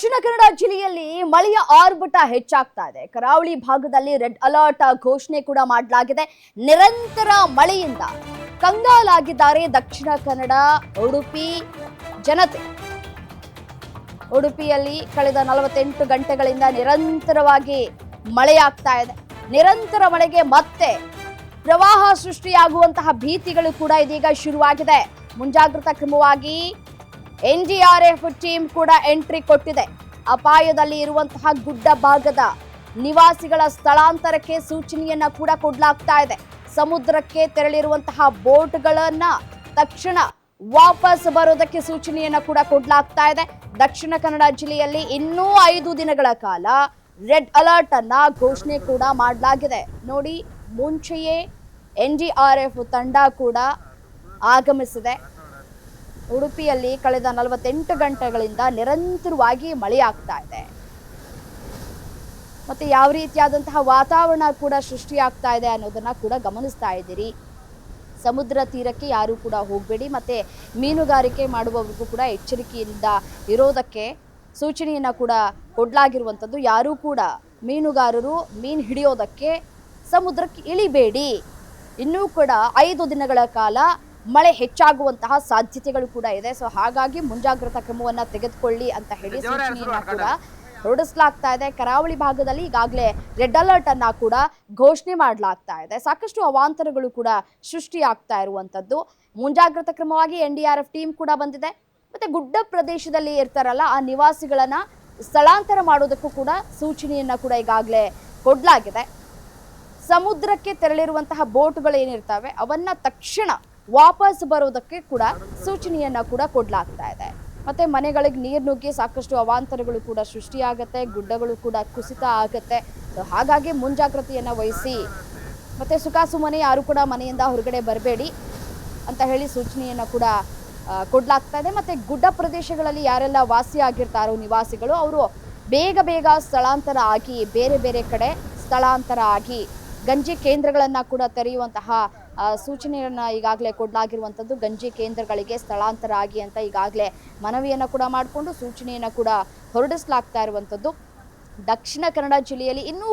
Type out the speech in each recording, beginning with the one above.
ದಕ್ಷಿಣ ಕನ್ನಡ ಜಿಲ್ಲೆಯಲ್ಲಿ ಮಳೆಯ ಆರ್ಭಟ ಹೆಚ್ಚಾಗ್ತಾ ಇದೆ. ಕರಾವಳಿ ಭಾಗದಲ್ಲಿ ರೆಡ್ ಅಲರ್ಟ್ ಘೋಷಣೆ ಕೂಡ ಮಾಡಲಾಗಿದೆ. ನಿರಂತರ ಮಳೆಯಿಂದ ಕಂಗಾಲಾಗಿದ್ದಾರೆ ದಕ್ಷಿಣ ಕನ್ನಡ, ಉಡುಪಿ ಜನತೆ. ಉಡುಪಿಯಲ್ಲಿ ಕಳೆದ ನಲವತ್ತೆಂಟು ಗಂಟೆಗಳಿಂದ ನಿರಂತರವಾಗಿ ಮಳೆಯಾಗ್ತಾ ಇದೆ. ನಿರಂತರ ಮಳೆಗೆ ಮತ್ತೆ ಪ್ರವಾಹ ಸೃಷ್ಟಿಯಾಗುವಂತಹ ಭೀತಿಗಳು ಕೂಡ ಇದೀಗ ಶುರುವಾಗಿದೆ. ಮುಂಜಾಗ್ರತಾ ಕ್ರಮವಾಗಿ ಎನ್ಡಿಆರ್ಎಫ್ ಟೀಮ್ ಕೂಡ ಎಂಟ್ರಿ ಕೊಟ್ಟಿದೆ. ಅಪಾಯದಲ್ಲಿ ಇರುವಂತಹ ಗುಡ್ಡ ಭಾಗದ ನಿವಾಸಿಗಳ ಸ್ಥಳಾಂತರಕ್ಕೆ ಸೂಚನೆಯನ್ನ ಕೂಡ ಕೊಡಲಾಗ್ತಾ ಇದೆ. ಸಮುದ್ರಕ್ಕೆ ತೆರಳಿರುವಂತಹ ಬೋಟ್ಗಳನ್ನ ತಕ್ಷಣ ವಾಪಸ್ ಬರೋದಕ್ಕೆ ಸೂಚನೆಯನ್ನ ಕೂಡ ಕೊಡಲಾಗ್ತಾ ಇದೆ. ದಕ್ಷಿಣ ಕನ್ನಡ ಜಿಲ್ಲೆಯಲ್ಲಿ ಇನ್ನೂ ಐದು ದಿನಗಳ ಕಾಲ ರೆಡ್ ಅಲರ್ಟ್ ಅನ್ನ ಘೋಷಣೆ ಕೂಡ ಮಾಡಲಾಗಿದೆ. ನೋಡಿ, ಮುಂಚೆಯೇ ಎನ್ ಡಿ ಆರ್ ಎಫ್ ತಂಡ ಕೂಡ ಆಗಮಿಸಿದೆ. ಉಡುಪಿಯಲ್ಲಿ ಕಳೆದ ನಲವತ್ತೆಂಟು ಗಂಟೆಗಳಿಂದ ನಿರಂತರವಾಗಿ ಮಳೆಯಾಗ್ತಾ ಇದೆ. ಮತ್ತೆ ಯಾವ ರೀತಿಯಾದಂತಹ ವಾತಾವರಣ ಕೂಡ ಸೃಷ್ಟಿಯಾಗ್ತಾ ಇದೆ ಅನ್ನೋದನ್ನ ಕೂಡ ಗಮನಿಸ್ತಾ ಇದ್ದೀರಿ. ಸಮುದ್ರ ತೀರಕ್ಕೆ ಯಾರು ಕೂಡ ಹೋಗಬೇಡಿ, ಮತ್ತೆ ಮೀನುಗಾರಿಕೆ ಮಾಡುವವರಿಗೂ ಕೂಡ ಎಚ್ಚರಿಕೆಯಿಂದ ಇರೋದಕ್ಕೆ ಸೂಚನೆಯನ್ನ ಕೂಡ ಕೊಡಲಾಗಿರುವಂಥದ್ದು. ಯಾರೂ ಕೂಡ ಮೀನುಗಾರರು, ಮೀನು ಹಿಡಿಯೋದಕ್ಕೆ ಸಮುದ್ರಕ್ಕೆ ಇಳಿಬೇಡಿ. ಇನ್ನೂ ಕೂಡ ಐದು ದಿನಗಳ ಕಾಲ ಮಳೆ ಹೆಚ್ಚಾಗುವಂತಹ ಸಾಧ್ಯತೆಗಳು ಕೂಡ ಇದೆ. ಸೊ ಹಾಗಾಗಿ ಮುಂಜಾಗ್ರತಾ ಕ್ರಮವನ್ನ ತೆಗೆದುಕೊಳ್ಳಿ ಅಂತ ಹೇಳಿ ಸೂಚನೆಯನ್ನ ಕೂಡ ಹೊರಡಿಸಲಾಗ್ತಾ ಇದೆ. ಕರಾವಳಿ ಭಾಗದಲ್ಲಿ ಈಗಾಗಲೇ ರೆಡ್ ಅಲರ್ಟ್ ಅನ್ನ ಕೂಡ ಘೋಷಣೆ ಮಾಡಲಾಗ್ತಾ ಇದೆ. ಸಾಕಷ್ಟು ಅವಾಂತರಗಳು ಕೂಡ ಸೃಷ್ಟಿಯಾಗ್ತಾ ಇರುವಂತದ್ದು. ಮುಂಜಾಗ್ರತಾ ಕ್ರಮವಾಗಿ N D R F team ಕೂಡ ಬಂದಿದೆ. ಮತ್ತೆ ಗುಡ್ಡ ಪ್ರದೇಶದಲ್ಲಿ ಇರ್ತಾರಲ್ಲ ಆ ನಿವಾಸಿಗಳನ್ನ ಸ್ಥಳಾಂತರ ಮಾಡೋದಕ್ಕೂ ಕೂಡ ಸೂಚನೆಯನ್ನ ಕೂಡ ಈಗಾಗಲೇ ಕೊಡಲಾಗಿದೆ. ಸಮುದ್ರಕ್ಕೆ ತೆರಳಿರುವಂತಹ ಬೋಟ್ಗಳು ಏನಿರ್ತವೆ ಅವನ್ನ ತಕ್ಷಣ ವಾಪಸ್ ಬರೋದಕ್ಕೆ ಕೂಡ ಸೂಚನೆಯನ್ನ ಕೂಡ ಕೊಡಲಾಗ್ತಾ ಇದೆ. ಮತ್ತೆ ಮನೆಗಳಿಗೆ ನೀರು ನುಗ್ಗಿ ಸಾಕಷ್ಟು ಅವಾಂತರಗಳು ಕೂಡ ಸೃಷ್ಟಿಯಾಗತ್ತೆ, ಗುಡ್ಡಗಳು ಕೂಡ ಕುಸಿತ ಆಗತ್ತೆ. ಹಾಗಾಗಿ ಮುಂಜಾಗ್ರತೆಯನ್ನ ವಹಿಸಿ. ಮತ್ತೆ ಸುಖಾಸುಮನೆ ಯಾರು ಕೂಡ ಮನೆಯಿಂದ ಹೊರಗಡೆ ಬರಬೇಡಿ ಅಂತ ಹೇಳಿ ಸೂಚನೆಯನ್ನ ಕೂಡ ಕೊಡಲಾಗ್ತಾ ಇದೆ. ಮತ್ತೆ ಗುಡ್ಡ ಪ್ರದೇಶಗಳಲ್ಲಿ ಯಾರೆಲ್ಲ ವಾಸಿ ಆಗಿರ್ತಾರೋ ನಿವಾಸಿಗಳು, ಅವರು ಬೇಗ ಬೇಗ ಸ್ಥಳಾಂತರ ಆಗಿ, ಬೇರೆ ಬೇರೆ ಕಡೆ ಸ್ಥಳಾಂತರ ಆಗಿ ಗಂಜಿ ಕೇಂದ್ರಗಳನ್ನ ಕೂಡ ತೆರೆಯುವಂತಹ ಸೂಚನೆಯನ್ನ ಈಗಾಗಲೇ ಕೊಡಲಾಗಿರುವಂಥದ್ದು ಗಂಜಿ ಕೇಂದ್ರಗಳಿಗೆ ಸ್ಥಳಾಂತರ ಆಗಿ ಅಂತ ಈಗಾಗಲೇ ಮನವಿಯನ್ನು ಕೂಡ ಮಾಡಿಕೊಂಡು ಸೂಚನೆಯನ್ನು ಕೂಡ ಹೊರಡಿಸಲಾಗ್ತಾ ಇರುವಂಥದ್ದು. ದಕ್ಷಿಣ ಕನ್ನಡ ಜಿಲ್ಲೆಯಲ್ಲಿ ಇನ್ನೂ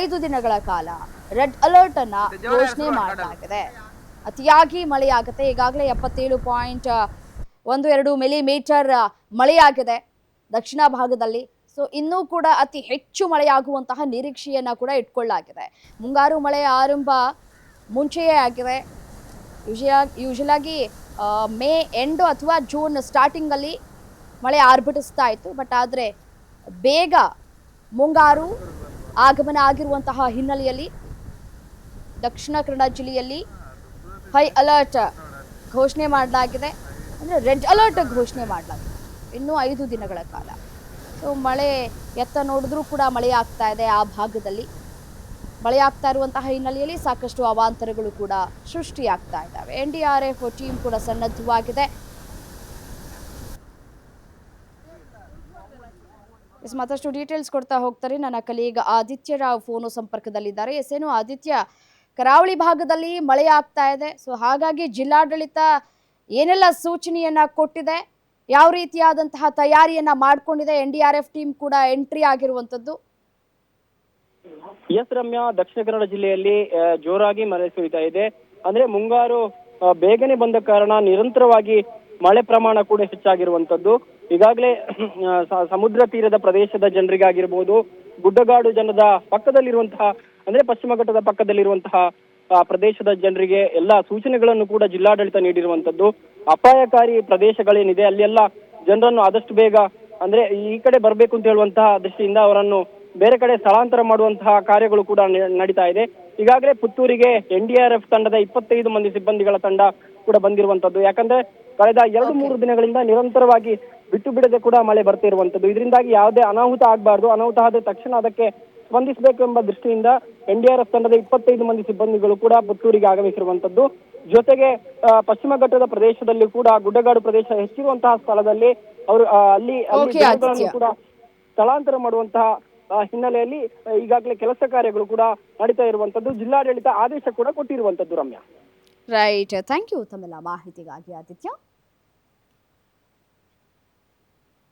ಐದು ದಿನಗಳ ಕಾಲ ರೆಡ್ ಅಲರ್ಟ್ ಅನ್ನ ಘೋಷಣೆ ಮಾಡಲಾಗಿದೆ. ಅತಿಯಾಗಿ ಮಳೆಯಾಗುತ್ತೆ. ಈಗಾಗಲೇ ಎಪ್ಪತ್ತೇಳು ಪಾಯಿಂಟ್ ಒಂದು ಎರಡು ಮಿಲಿಮೀಟರ್ ಮಳೆಯಾಗಿದೆ ದಕ್ಷಿಣ ಭಾಗದಲ್ಲಿ. ಸೊ, ಇನ್ನೂ ಕೂಡ ಅತಿ ಹೆಚ್ಚು ಮಳೆಯಾಗುವಂತಹ ನಿರೀಕ್ಷೆಯನ್ನ ಕೂಡ ಇಟ್ಕೊಳ್ಳಲಾಗಿದೆ. ಮುಂಗಾರು ಮಳೆ ಆರಂಭ ಮುಂಚೆಯೇ ಆಗಿದೆ ಯೂಶಲಾಗಿ ಯೂಶಲಾಗಿ ಮೇ ಎಂಡು ಅಥವಾ ಜೂನ್ ಸ್ಟಾರ್ಟಿಂಗಲ್ಲಿ ಮಳೆ ಆರ್ಭಟಿಸ್ತಾ ಇತ್ತು. ಬಟ್ ಆದರೆ ಬೇಗ ಮುಂಗಾರು ಆಗಮನ ಆಗಿರುವಂತಹ ಹಿನ್ನೆಲೆಯಲ್ಲಿ, ದಕ್ಷಿಣ ಕನ್ನಡ ಜಿಲ್ಲೆಯಲ್ಲಿ ಹೈ ಅಲರ್ಟ್ ಘೋಷಣೆ ಮಾಡಲಾಗಿದೆ. ಅಂದರೆ ರೆಡ್ ಅಲರ್ಟ್ ಘೋಷಣೆ ಮಾಡಲಾಗಿದೆ. ಇನ್ನೂ ಐದು ದಿನಗಳ ಕಾಲ. ಸೊ ಮಳೆ ಎತ್ತ ನೋಡಿದ್ರೂ ಕೂಡ ಮಳೆ ಆಗ್ತಾ ಇದೆ ಆ ಭಾಗದಲ್ಲಿ. ಮಳೆ ಆಗ್ತಾ ಇರುವಂತಹ ಹಿನ್ನೆಲೆಯಲ್ಲಿ ಸಾಕಷ್ಟು ಅವಾಂತರಗಳು ಕೂಡ ಸೃಷ್ಟಿಯಾಗ್ತಾ ಇದ್ದಾವೆ. N D R F team ಕೂಡ ಸನ್ನದ್ಧವಾಗಿದೆ. ಎಸ್, ಮತ್ತಷ್ಟು ಡೀಟೇಲ್ಸ್ ಕೊಡ್ತಾ ಹೋಗ್ತಾರೆ ನನ್ನ ಕಲೀಗ ಆದಿತ್ಯ ರಾವ್ ಫೋನು ಸಂಪರ್ಕದಲ್ಲಿದ್ದಾರೆ. ಎಸ್, ಏನು ಆದಿತ್ಯ, ಕರಾವಳಿ ಭಾಗದಲ್ಲಿ ಮಳೆ ಆಗ್ತಾ ಇದೆ. ಸೊ, ಹಾಗಾಗಿ ಜಿಲ್ಲಾಡಳಿತ ಏನೆಲ್ಲ ಸೂಚನೆಯನ್ನ ಕೊಟ್ಟಿದೆ, ಯಾವ ರೀತಿಯಾದಂತಹ ತಯಾರಿಯನ್ನ ಮಾಡಿಕೊಂಡಿದೆ N D R F team ಕೂಡ ಎಂಟ್ರಿ ಆಗಿರುವಂತದ್ದು ಎಸ್ ರಮ್ಯಾ ದಕ್ಷಿಣ ಕನ್ನಡ ಜಿಲ್ಲೆಯಲ್ಲಿ ಜೋರಾಗಿ ಮಳೆ ಸುರಿತಾ ಇದೆ. ಅಂದ್ರೆ ಮುಂಗಾರು ಬೇಗನೆ ಬಂದ ಕಾರಣ ನಿರಂತರವಾಗಿ ಮಳೆ ಪ್ರಮಾಣ ಕೂಡ ಹೆಚ್ಚಾಗಿರುವಂತದ್ದು ಈಗಾಗಲೇ ಸಮುದ್ರ ತೀರದ ಪ್ರದೇಶದ ಜನರಿಗಾಗಿರ್ಬೋದು, ಗುಡ್ಡಗಾಡು ಜನದ ಪಕ್ಕದಲ್ಲಿರುವಂತಹ, ಅಂದ್ರೆ ಪಶ್ಚಿಮ ಘಟ್ಟದ ಪಕ್ಕದಲ್ಲಿರುವಂತಹ ಪ್ರದೇಶದ ಜನರಿಗೆ ಎಲ್ಲ ಸೂಚನೆಗಳನ್ನು ಕೂಡ ಜಿಲ್ಲಾಡಳಿತ ನೀಡಿರುವಂತದ್ದು ಅಪಾಯಕಾರಿ ಪ್ರದೇಶಗಳೇನಿದೆ, ಅಲ್ಲೆಲ್ಲ ಜನರನ್ನು ಆದಷ್ಟು ಬೇಗ, ಅಂದ್ರೆ ಈ ಕಡೆ ಬರಬೇಕು ಅಂತ ಹೇಳುವಂತಹ ದೃಷ್ಟಿಯಿಂದ ಅವರನ್ನು ಬೇರೆ ಕಡೆ ಸ್ಥಳಾಂತರ ಮಾಡುವಂತಹ ಕಾರ್ಯಗಳು ಕೂಡ ನಡೀತಾ ಇದೆ. ಈಗಾಗಲೇ ಪುತ್ತೂರಿಗೆ ಎನ್ ಡಿ ಆರ್ ಎಫ್ ತಂಡದ ಇಪ್ಪತ್ತೈದು ಮಂದಿ ಸಿಬ್ಬಂದಿಗಳ ತಂಡ ಕೂಡ ಬಂದಿರುವಂತದ್ದು. ಯಾಕಂದ್ರೆ ಕಳೆದ ಎರಡು ಮೂರು ದಿನಗಳಿಂದ ನಿರಂತರವಾಗಿ ಬಿಟ್ಟು ಬಿಡದೆ ಕೂಡ ಮಳೆ ಬರ್ತಿರುವಂತದ್ದು ಇದರಿಂದಾಗಿ ಯಾವುದೇ ಅನಾಹುತ ಆಗಬಾರ್ದು. ಅನಾಹುತ ಆದ ತಕ್ಷಣ ಅದಕ್ಕೆ ಸ್ಪಂದಿಸಬೇಕು ಎಂಬ ದೃಷ್ಟಿಯಿಂದ ಎನ್ ಡಿ ಆರ್ ಎಫ್ ತಂಡದ ಇಪ್ಪತ್ತೈದು ಮಂದಿ ಸಿಬ್ಬಂದಿಗಳು ಕೂಡ ಪುತ್ತೂರಿಗೆ ಆಗಮಿಸಿರುವಂತದ್ದು. ಜೊತೆಗೆ ಪಶ್ಚಿಮ ಘಟ್ಟದ ಪ್ರದೇಶದಲ್ಲಿ ಕೂಡ ಗುಡ್ಡಗಾಡು ಪ್ರದೇಶ ಹೆಚ್ಚಿರುವಂತಹ ಸ್ಥಳದಲ್ಲಿ ಅವರು ಅಲ್ಲಿ ಕೂಡ ಸ್ಥಳಾಂತರ ಮಾಡುವಂತಹ ಹಿನ್ನೆಲೆಯಲ್ಲಿ ಈಗಾಗಲೇ ಕೆಲಸ ಕಾರ್ಯಗಳು ಕೂಡ ನಡೀತಾ ಇರುವಂತದ್ದು, ಜಿಲ್ಲಾಡಳಿತ ಆದೇಶ ಕೂಡ ಕೊಟ್ಟಿರುವಂತದ್ದು ರಮ್ಯಾ. ರೈಟ್ ಥ್ಯಾಂಕ್ ಯು ತಮ್ಮೆಲ್ಲ ಮಾಹಿತಿಗಾಗಿ ಆದಿತ್ಯ.